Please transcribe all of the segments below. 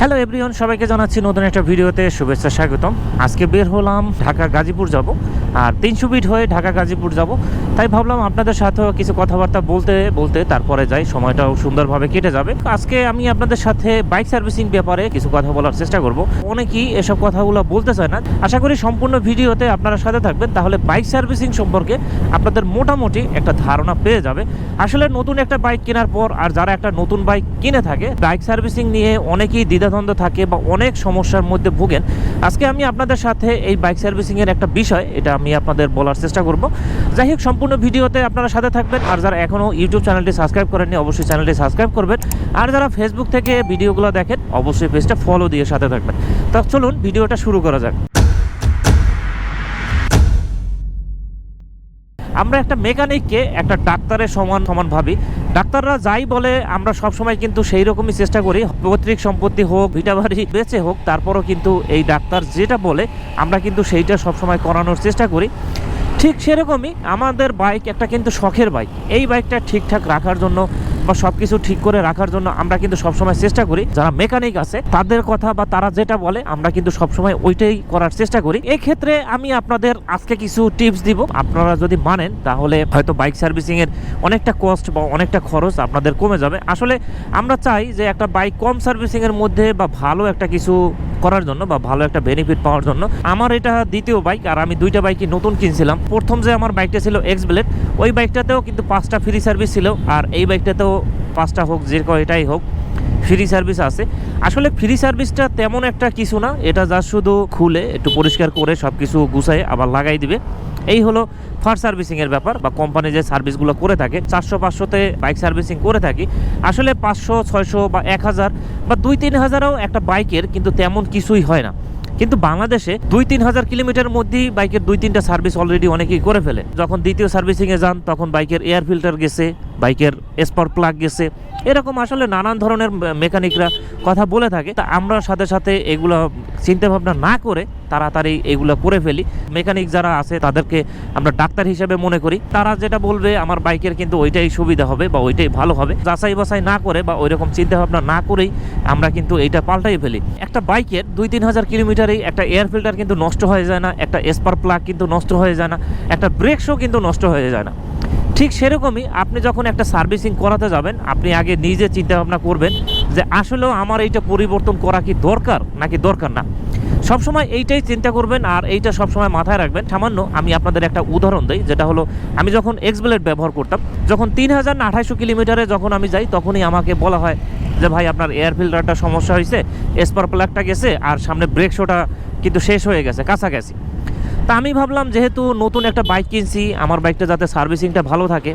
Hello everyone সবাইকে জানাচ্ছি নতুন একটা ভিডিওতে শুভেচ্ছা, স্বাগতম। আজকে বের হলাম ঢাকা গাজীপুর যাব, আর তিনশো ফিট হয়ে ঢাকা গাজীপুর যাব। তাই ভাবলাম আপনাদের সাথেও কিছু কথাবার্তা বলতে বলতে তারপরে যাই। সময়টাও সুন্দরভাবে কেটে যাবে। আজকে আমি আপনাদের সাথে বাইক সার্ভিসিং ব্যাপারে কিছু কথা বলার চেষ্টা করব। অনেকেই এসব কথাগুলো বলতে চায় না। আশা করি সম্পূর্ণ ভিডিওতে আপনারা সাথে থাকবেন। তাহলে বাইক সার্ভিসিং সম্পর্কে আপনাদের মোটামুটি একটা ধারণা পেয়ে যাবে। আসলে নতুন একটা বাইক কেনার পর আর যারা একটা নতুন বাইক কিনে থাকে, বাইক সার্ভিসিং নিয়ে অনেকেই দ্বিধাদ্বন্দ্ব থাকে বা অনেক সমস্যার মধ্যে ভোগেন। আজকে আমি আপনাদের সাথে এই বাইক সার্ভিসিংয়ের একটা বিষয়, এটা আমি আপনাদের বলার চেষ্টা করব। যাই হোক, সম্পূর্ণ ভিডিওতে আপনারা সাথে থাকবেন। আর যারা এখনও ইউটিউব চ্যানেলটি সাবস্ক্রাইব করেননি, অবশ্যই চ্যানেলটি সাবস্ক্রাইব করবেন। আর যারা ফেসবুক থেকে ভিডিওগুলো দেখেন, অবশ্যই পেজটা ফলো দিয়ে সাথে থাকবেন। তা চলুন, ভিডিওটা শুরু করা যাক। আমরা একটা মেকানিককে, একটা ডাক্তারের সমান সমান ভাবি। ডাক্তাররা যাই বলে, আমরা সবসময় কিন্তু সেই রকমই চেষ্টা করি। পৈতৃক সম্পত্তি হোক ভিটাবাড়ি বেঁচে হোক, তারপরও কিন্তু এই ডাক্তার যেটা বলে, আমরা কিন্তু সেইটা সবসময় করানোর চেষ্টা করি। ঠিক সেরকমই আমাদের বাইক একটা কিন্তু শখের বাইক। এই বাইকটা ঠিকঠাক রাখার জন্য বা সব কিছু ঠিক করে রাখার জন্য আমরা কিন্তু সবসময় চেষ্টা করি। যারা মেকানিক আছে, তাদের কথা বা তারা যেটা বলে, আমরা কিন্তু সবসময় ওইটাই করার চেষ্টা করি। এই ক্ষেত্রে আমি আপনাদের আজকে কিছু টিপস দিব। আপনারা যদি মানেন, তাহলে হয়তো বাইক সার্ভিসিং এর অনেকটা কস্ট বা অনেকটা খরচ আপনাদের কমে যাবে। আসলে আমরা চাই যে একটা বাইক কম সার্ভিসিং এর মধ্যে বা ভালো একটা কিছু করার জন্য বা ভালো একটা বেনিফিট পাওয়ার জন্য। আমার এটা দ্বিতীয় বাইক আর আমি দুইটা বাইকই নতুন কিনছিলাম। প্রথম যে আমার বাইকটা ছিল এক্স ব্লেড ওই বাইকটাতেও কিন্তু পাঁচটা ফ্রি সার্ভিস ছিল। আর এই বাইকটাতেও পাঁচটা হোক, যে কয়টাই হোক ফ্রি সার্ভিস আছে। আসলে ফ্রি সার্ভিসটা তেমন একটা কিছু না, এটা যা শুধু খুলে, একটু পরিষ্কার করে সব কিছু গুছাই আবার লাগাই দিবে। এই হলো ফার্স্ট সার্ভিসিংয়ের ব্যাপার, বা কোম্পানি যে সার্ভিসগুলো করে থাকে, চারশো, পাঁচশোতে বাইক সার্ভিসিং করে থাকি। আসলে পাঁচশো, ছয়শো বা এক হাজার বা দুই, তিন হাজারও একটা বাইকের কিন্তু তেমন কিছুই হয় না। কিন্তু বাংলাদেশে দুই তিন হাজার কিলোমিটার মধ্যেই বাইকের দুই তিনটা সার্ভিস অলরেডি অনেকেই করে ফেলে। যখন দ্বিতীয় সার্ভিসিংয়ে যান, তখন বাইকের এয়ার ফিল্টার গেছে, বাইকের স্পার প্লাগ গেছে এরকম আসলে নানান ধরনের মেকানিকরা কথা বলে থাকে। তা আমরা সাথে সাথে এগুলো চিন্তা ভাবনা না করে তাড়াতাড়ি এগুলো করে ফেলি। মেকানিক যারা আছে তাদেরকে আমরা ডাক্তার হিসেবে মনে করি। তারা যেটা বলবে, আমার বাইকের কিন্তু ওইটাই সুবিধা হবে বা ওইটাই ভালো হবে। যাচাই বাছাই না করে বা ওই রকম চিন্তা ভাবনা না করেই আমরা কিন্তু এইটা পাল্টাই ফেলি। একটা বাইকের দুই তিন হাজার কিলোমিটারেই একটা এয়ার ফিল্টার কিন্তু নষ্ট হয়ে যায় না, একটা স্পার প্লাগ কিন্তু নষ্ট হয়ে যায় না, একটা ব্রেক শো কিন্তু নষ্ট হয়ে যায় না। ঠিক সেরকমই আপনি যখন একটা সার্ভিসিং করাতে যাবেন, আপনি আগে নিজে চিন্তা ভাবনা করবেন যে আসলেও আমার এইটা পরিবর্তন করা কি দরকার নাকি দরকার না? সবসময় এইটাই চিন্তা করবেন আর এইটা সবসময় মাথায় রাখবেন। সামান্য আমি আপনাদের একটা উদাহরণ দিই, যেটা হলো আমি যখন এক্স ব্লেড ব্যবহার করতাম, যখন তিন হাজার না আঠাইশো কিলোমিটারে যখন আমি যাই, তখনই আমাকে বলা হয় যে, ভাই, আপনার এয়ার ফিল্টারটা সমস্যা হয়েছে স্পার প্লাগটা গেছে, আর সামনে ব্রেক শোটা কিন্তু শেষ হয়ে গেছে, কাছাকাছি। তা আমি ভাবলাম যেহেতু নতুন একটা বাইক কিনছি, আমার বাইকটা যাতে সার্ভিসিংটা ভালো থাকে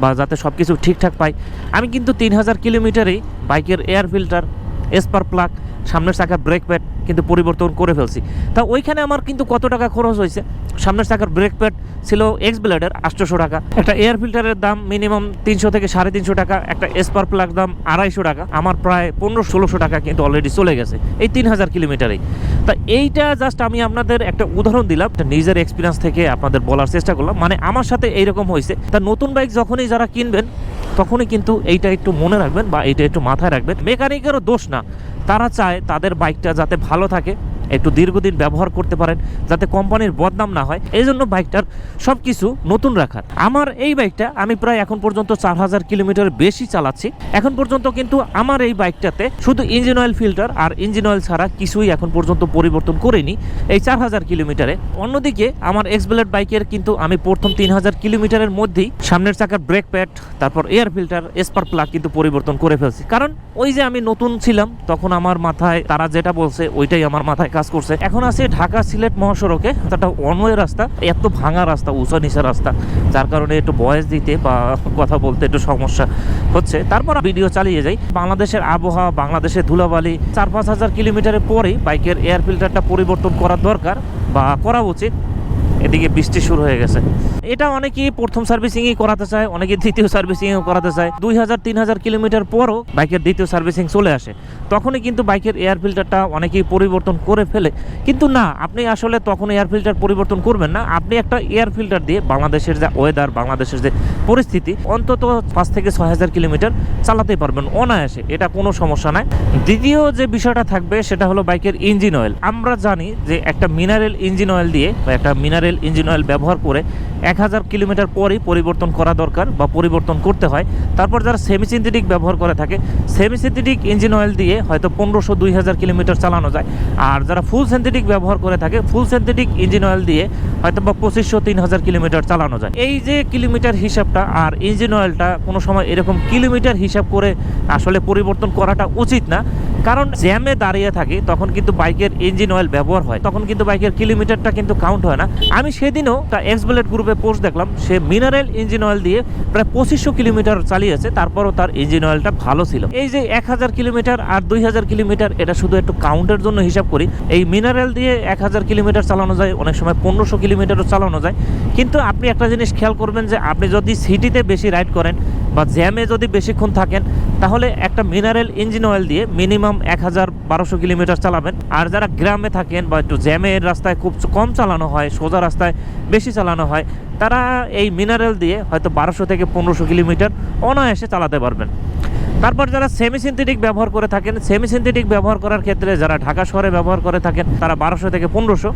বা যাতে সব কিছু ঠিকঠাক পাই, আমি কিন্তু তিন হাজার কিলোমিটারেই বাইকের এয়ার ফিল্টার স্পার প্লাগ সামনের চাকার ব্রেক প্যাড কিন্তু পরিবর্তন করে ফেলছি। তা ওইখানে আমার কিন্তু কত টাকা খরচ হয়েছে? সামনের চাকার ব্রেক প্যাড ছিল এক্স ব্লেডের আটশোশো টাকা। একটা এয়ার ফিল্টারের দাম মিনিমাম তিনশো থেকে সাড়ে তিনশো টাকা, একটা স্পার প্লাগ দাম আড়াইশো টাকা। আমার প্রায় পনেরো ষোলোশো টাকা কিন্তু অলরেডি চলে গেছে, এই তিন হাজার কিলোমিটারেই। তা এইটা জাস্ট আমি আপনাদের একটা উদাহরণ দিলাম নিজের এক্সপিরিয়েন্স থেকে আপনাদের বলার চেষ্টা করলাম। মানে আমার সাথে এইরকম হয়েছে। তা নতুন বাইক যখনই যারা কিনবেন তখনই কিন্তু এইটা একটু মনে রাখবেন বা এইটা একটু মাথায় রাখবেন। মেকানিকেরও দোষ না। তারা চায় তাদের বাইকটা যাতে ভালো থাকে। একটু দীর্ঘদিন ব্যবহার করতে পারেন যাতে কোম্পানির বদনাম না হয়। এই জন্য বাইকটার সব কিছু নতুন রাখার। আমার এই বাইকটা আমি প্রায় এখন পর্যন্ত চার হাজার কিলোমিটার বেশি চালাচ্ছি। এখন পর্যন্ত কিন্তু আমার এই বাইকটাতে শুধু ইঞ্জিন অয়েল ফিল্টার আর ইঞ্জিন অয়েল ছাড়া কিছুই এখন পর্যন্ত পরিবর্তন করিনি। এই চার হাজার কিলোমিটারে। অন্যদিকে আমার এক্স ব্লেড বাইকের কিন্তু আমি প্রথম তিন হাজার কিলোমিটারের মধ্যেই সামনের চাকার ব্রেক প্যাড, তারপর এয়ার ফিল্টার, স্পার প্লাগ কিন্তু পরিবর্তন করে ফেলছি। কারণ ওই যে আমি নতুন ছিলাম, তখন আমার মাথায় তারা যেটা বলছে, ওইটাই আমার মাথায় কাজ করছে। এখন আছে ঢাকা সিলেট মহাসড়কে একটা ওয়ানওয়ে রাস্তা, এত ভাঙা রাস্তা, উঁচা নিচা রাস্তা, যার কারণে একটু বয়স দিতে বা কথা বলতে একটু সমস্যা হচ্ছে। তারপর ভিডিও চালিয়ে যাই। বাংলাদেশের আবহাওয়া, বাংলাদেশের ধুলাবালি, চার পাঁচ হাজার কিলোমিটারের পরেই বাইকের এয়ার ফিল্টারটা পরিবর্তন করা দরকার বা করা উচিত। এদিকে বৃষ্টি শুরু হয়ে গেছে। এটা অনেকেই প্রথম সার্ভিসিংই করাতে চায় অনেকে দ্বিতীয় সার্ভিসিংও করাতে চায়। দুই হাজার, তিন হাজার কিলোমিটার পরও বাইকের দ্বিতীয় সার্ভিসিং চলে আসে। তখনই কিন্তু বাইকের এয়ার ফিল্টারটা অনেকেই পরিবর্তন করে ফেলে। কিন্তু না, আপনি আসলে তখন এয়ার ফিল্টার পরিবর্তন করবেন না। আপনি একটা এয়ার ফিল্টার দিয়ে বাংলাদেশের যে ওয়েদার বাংলাদেশের যে পরিস্থিতি, অন্তত পাঁচ থেকে ছয় হাজার কিলোমিটার চালাতে পারবেন অনায়াসে। এটা কোনো সমস্যা নাই। দ্বিতীয় যে বিষয়টা থাকবে, সেটা হলো বাইকের ইঞ্জিন অয়েল আমরা জানি যে একটা মিনারেল ইঞ্জিন অয়েল দিয়ে বা একটা মিনারেল ইঞ্জিন অয়েল ব্যবহার করে এক হাজার কিলোমিটার পরই পরিবর্তন করা দরকার বা পরিবর্তন করতে হয়। তারপর যারা সেমি সিনথেটিক ব্যবহার করে থাকে সেমি সিনথেটিক ইঞ্জিন অয়েল দিয়ে হয়তো পনেরোশো দুই হাজার কিলোমিটার চালানো যায়। আর যারা ফুল সিনথেটিক ব্যবহার করে থাকে ফুল সিনথেটিক ইঞ্জিন অয়েল দিয়ে হয়তো বা পঁচিশশো তিন হাজার কিলোমিটার চালানো যায়। এই যে কিলোমিটার হিসাবটা আর ইঞ্জিন অয়েলটা কোনো সময় এরকম কিলোমিটার হিসাব করে আসলে পরিবর্তন করাটা উচিত না। কারণ জ্যামে দাঁড়িয়ে থাকি, তখন কিন্তু বাইকের ইঞ্জিন অয়েল ব্যবহার হয়। তখন কিন্তু বাইকের কিলোমিটারটা কিন্তু কাউন্ট হয় না। আমি সেদিনও তা এক্সবেলেট গ্রুপে পোস্ট দেখলাম, সে মিনারেল ইঞ্জিন অয়েল দিয়ে প্রায় পঁচিশশো কিলোমিটার চালিয়েছে তারপরও তার ইঞ্জিন অয়েলটা ভালো ছিল। এই যে এক হাজার কিলোমিটার আর দুই হাজার কিলোমিটার, এটা শুধু একটু কাউন্টের জন্য হিসাব করি, এই মিনারেল দিয়ে এক হাজার কিলোমিটার চালানো যায়, অনেক সময় পনেরোশো কিলোমিটারও চালানো যায়। কিন্তু আপনি একটা জিনিস খেয়াল করবেন যে, আপনি যদি সিটিতে বেশি রাইড করেন বা জ্যামে যদি বেশিক্ষণ থাকেন, তাহলে একটা মিনারেল ইঞ্জিন অয়েল দিয়ে মিনিমাম এক হাজার বারোশো কিলোমিটার চালাবেন। আর যারা গ্রামে থাকেন বা একটু জ্যামের রাস্তায় খুব কম চালানো হয়, সোজা রাস্তায় বেশি চালানো হয়, তারা এই মিনারেল দিয়ে হয়তো বারোশো থেকে পনেরোশো কিলোমিটার অনায়াসে চালাতে পারবেন। তারপর যারা সেমি সিনথেটিক ব্যবহার করে থাকেন সেমি সিনথেটিক ব্যবহার করার ক্ষেত্রে যারা ঢাকা শহরে ব্যবহার করে থাকেন, তারা বারোশো থেকে পনেরোশো।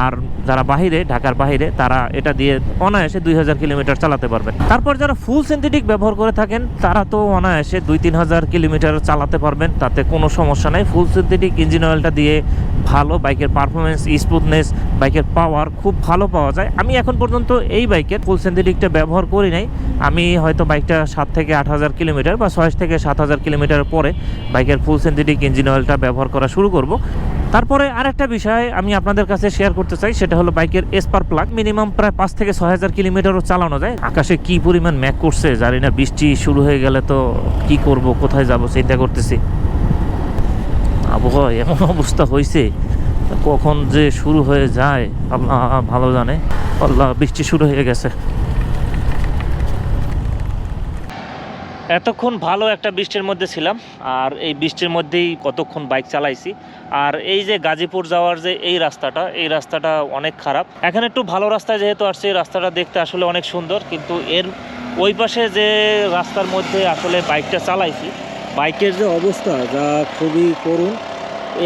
আর যারা বাহিরে, ঢাকার বাহিরে, তারা এটা দিয়ে অনায়াসে দুই হাজার কিলোমিটার চালাতে পারবেন। তারপর যারা ফুল সিনথেটিক ব্যবহার করে থাকেন, তারা তো অনায়াসে দুই তিন হাজার কিলোমিটার চালাতে পারবেন, তাতে কোনো সমস্যা নাই। ফুল সিনথেটিক ইঞ্জিন অয়েলটা দিয়ে ভালো, বাইকের পারফরমেন্স স্মুথনেস বাইকের পাওয়ার খুব ভালো পাওয়া যায়। আমি এখন পর্যন্ত এই বাইকের ফুল সিনথেটিকটা ব্যবহার করি নাই। আমি হয়তো বাইকটা সাত থেকে আট হাজার কিলোমিটার বা ছয় থেকে সাত হাজার কিলোমিটার পরে বাইকের ফুল সিনথেটিক ইঞ্জিন অয়েলটা ব্যবহার করা শুরু করব। তারপরে আরেকটা বিষয় আমি আপনাদের কাছে শেয়ার করতে চাই, সেটা হলো বাইকের এসপার প্লাগ মিনিমাম প্রায় পাঁচ থেকে ছয় হাজার কিলোমিটারও চালানো যায়। আকাশে কি পরিমাণ ম্যাক করছে জানি না, বৃষ্টি শুরু হয়ে গেলে তো কি করব, কোথায় যাব, চিন্তা করতেছি। আবহাওয়া এমন অবস্থা হয়েছে, কখন যে শুরু হয়ে যায়, আল্লাহ ভালো জানে। আল্লাহ, বৃষ্টি শুরু হয়ে গেছে। এতক্ষণ ভালো একটা বৃষ্টির মধ্যে ছিলাম, আর এই বৃষ্টির মধ্যেই কতক্ষণ বাইক চালাইছি। আর এই যে গাজীপুর যাওয়ার যে এই রাস্তাটা এই রাস্তাটা অনেক খারাপ। এখানে একটু ভালো রাস্তায় যেহেতু আসছে এই রাস্তাটা দেখতে আসলে অনেক সুন্দর, কিন্তু এর ওই পাশে যে রাস্তার মধ্যে আসলে বাইকটা চালাইছি বাইকের যে অবস্থা যা খুবই করুণ,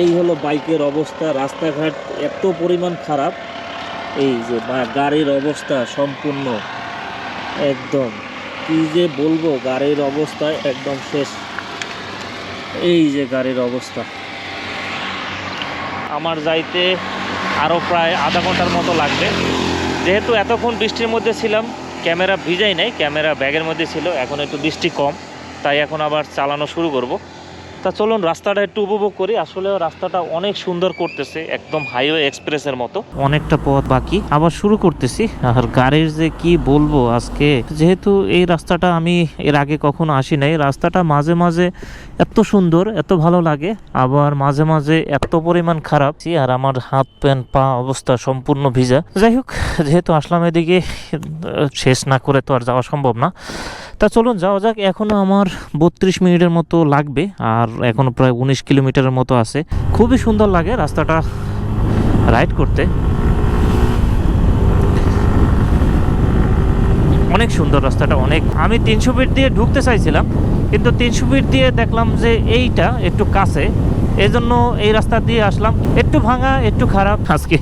এই হলো বাইকের অবস্থা। রাস্তাঘাট এত পরিমাণ খারাপ, এই যে গাড়ির অবস্থা সম্পূর্ণ একদম, কি যে বলব, গাড়ির অবস্থা একদম শেষ। এই যে গাড়ির অবস্থা। আমার যাইতে আরও প্রায় আধা ঘণ্টার মতো লাগবে। যেহেতু এতক্ষণ বৃষ্টির মধ্যে ছিলাম, ক্যামেরা ভিজাই নাই, ক্যামেরা ব্যাগের মধ্যে ছিল, এখন একটু বৃষ্টি কম। তাই এখন আবার চালানো শুরু করব। তা চলুন, রাস্তাটা একটু উপভোগ করি। আসলে রাস্তাটা অনেক সুন্দর করতেছে, একদম হাইওয়ে এক্সপ্রেসের মতো। অনেকটা পথ বাকি। আবার শুরু করতেছি। আর গাড়ির যে কি বলব আজকে, যেহেতু এই রাস্তাটা আমি এর আগে কখনো আসি নাই, রাস্তাটা মাঝে মাঝে এত সুন্দর, এত ভালো লাগে। আবার মাঝে মাঝে এত পরিমাণ খারাপ। আর আমার হাত প্যান্ট পা অবস্থা সম্পূর্ণ ভিজা। যাই হোক, যেহেতু আসলাম এদিকে, শেষ না করে তো আর যাওয়া সম্ভব না। তা চলুন, যাওয়া যাক। এখনও আমার বত্রিশ মিনিটের মতো লাগবে, আর এখনও প্রায় উনিশ কিলোমিটারের মতো আছে। খুবই সুন্দর লাগে রাস্তাটা রাইড করতে। অনেক সুন্দর রাস্তাটা, অনেক। আমি তিনশো ফিট দিয়ে ঢুকতে চাইছিলাম, কিন্তু তিনশো ফিট দিয়ে দেখলাম যে এইটা একটু কাছে। এই জন্য এই রাস্তা দিয়ে আসলাম। একটু ভাঙা, একটু খারাপ। আজকে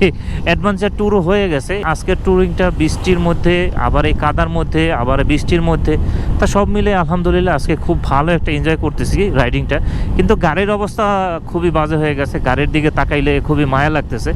অ্যাডভেঞ্চার ট্যুরও হয়ে গেছে। আজকের ট্যুরিংটা বৃষ্টির মধ্যে, আবার এই কাদার মধ্যে, আবার বৃষ্টির মধ্যে। তা সব মিলে আলহামদুলিল্লাহ আজকে খুব ভালো একটা এনজয় করতেছি রাইডিংটা কিন্তু গাড়ির অবস্থা খুবই বাজে হয়ে গেছে। গাড়ির দিকে তাকাইলে খুবই মায়া লাগতেছে।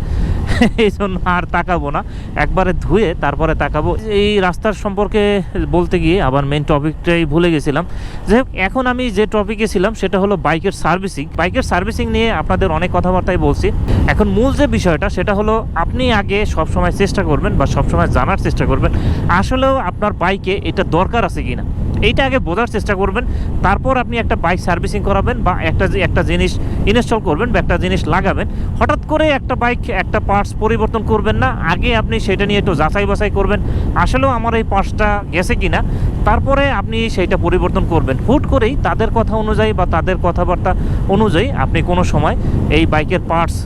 এই জন্য আর তাকাবো না। একবারে ধুয়ে তারপরে তাকাবো। এই রাস্তার সম্পর্কে বলতে গিয়ে আবার মেন টপিকটাই ভুলে গেছিলাম। যাই হোক, এখন আমি যে টপিকে ছিলাম, সেটা হলো বাইকের সার্ভিসিং বাইকের সার্ভিসিং নিয়ে আপনাদের অনেক কথাবার্তাই বলছি। এখন মূল যে বিষয়টা, সেটা হলো আপনি আগে সবসময় চেষ্টা করবেন বা সবসময় জানার চেষ্টা করবেন, আসলেও আপনার বাইকে এটা দরকার আছে কিনা। এইটা আগে বোঝার চেষ্টা করবেন। তারপর আপনি একটা বাইক সার্ভিসিং করাবেন বা একটা একটা জিনিস ইনস্টল করবেন বা একটা জিনিস লাগাবেন। হঠাৎ করে একটা বাইক একটা পার্টস পরিবর্তন করবেন না। আগে আপনি সেটা নিয়ে একটু যাচাই বাছাই করবেন, আসলেও আমার এই পার্টসটা গেছে কিনা। তারপরে আপনি সেইটা পরিবর্তন করবেন। হুট করেই তাদের কথা অনুযায়ী বা তাদের কথাবার্তা অনুযায়ী আপনি কোনো সময় এই বাইকের পার্টস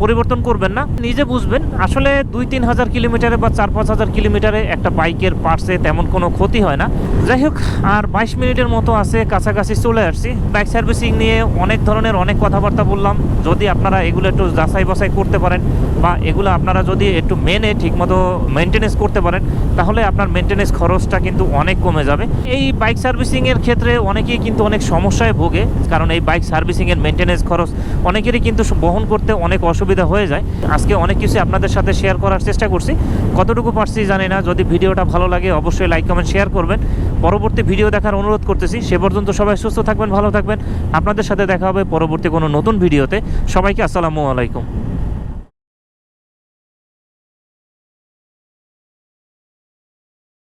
পরিবর্তন করবেন না। নিজে বুঝবেন, আসলে দুই তিন হাজার কিলোমিটারে বা চার পাঁচ হাজার কিলোমিটারে একটা বাইকের পার্টসে তেমন কোনো ক্ষতি হয় না। যাই হোক, আর বাইশ মিনিটের মতো আছে, কাছাকাছি চলে আসছি। বাইক সার্ভিসিং নিয়ে অনেক ধরনের অনেক কথাবার্তা বললাম। যদি আপনারা এগুলো একটু যাচাই বাছাই করতে পারেন বা এগুলো আপনারা যদি একটু মেনে ঠিকমতো মেনটেনেন্স করতে পারেন, তাহলে আপনার মেনটেনেন্স খরচটা কিন্তু অনেক কমে যাবে। এই বাইক সার্ভিসিংয়ের ক্ষেত্রে অনেকেই কিন্তু অনেক সমস্যায় ভোগে, কারণ এই বাইক সার্ভিসিংয়ের মেনটেনেন্স খরচ অনেকেরই কিন্তু বহন করতে অনেক অসুবিধা হয়ে যায়। আজকে অনেক কিছু আপনাদের সাথে শেয়ার করার চেষ্টা করছি। কতটুকু পারছি জানি না। যদি ভিডিওটা ভালো লাগে, অবশ্যই লাইক কমেন্ট শেয়ার করবেন। পরবর্তী ভিডিও দেখার অনুরোধ করতেছি। সে পর্যন্ত সবাই সুস্থ থাকবেন, ভালো থাকবেন। আপনাদের সাথে দেখা হবে পরবর্তী কোনো নতুন ভিডিওতে সবাইকে আসসালামু আলাইকুম।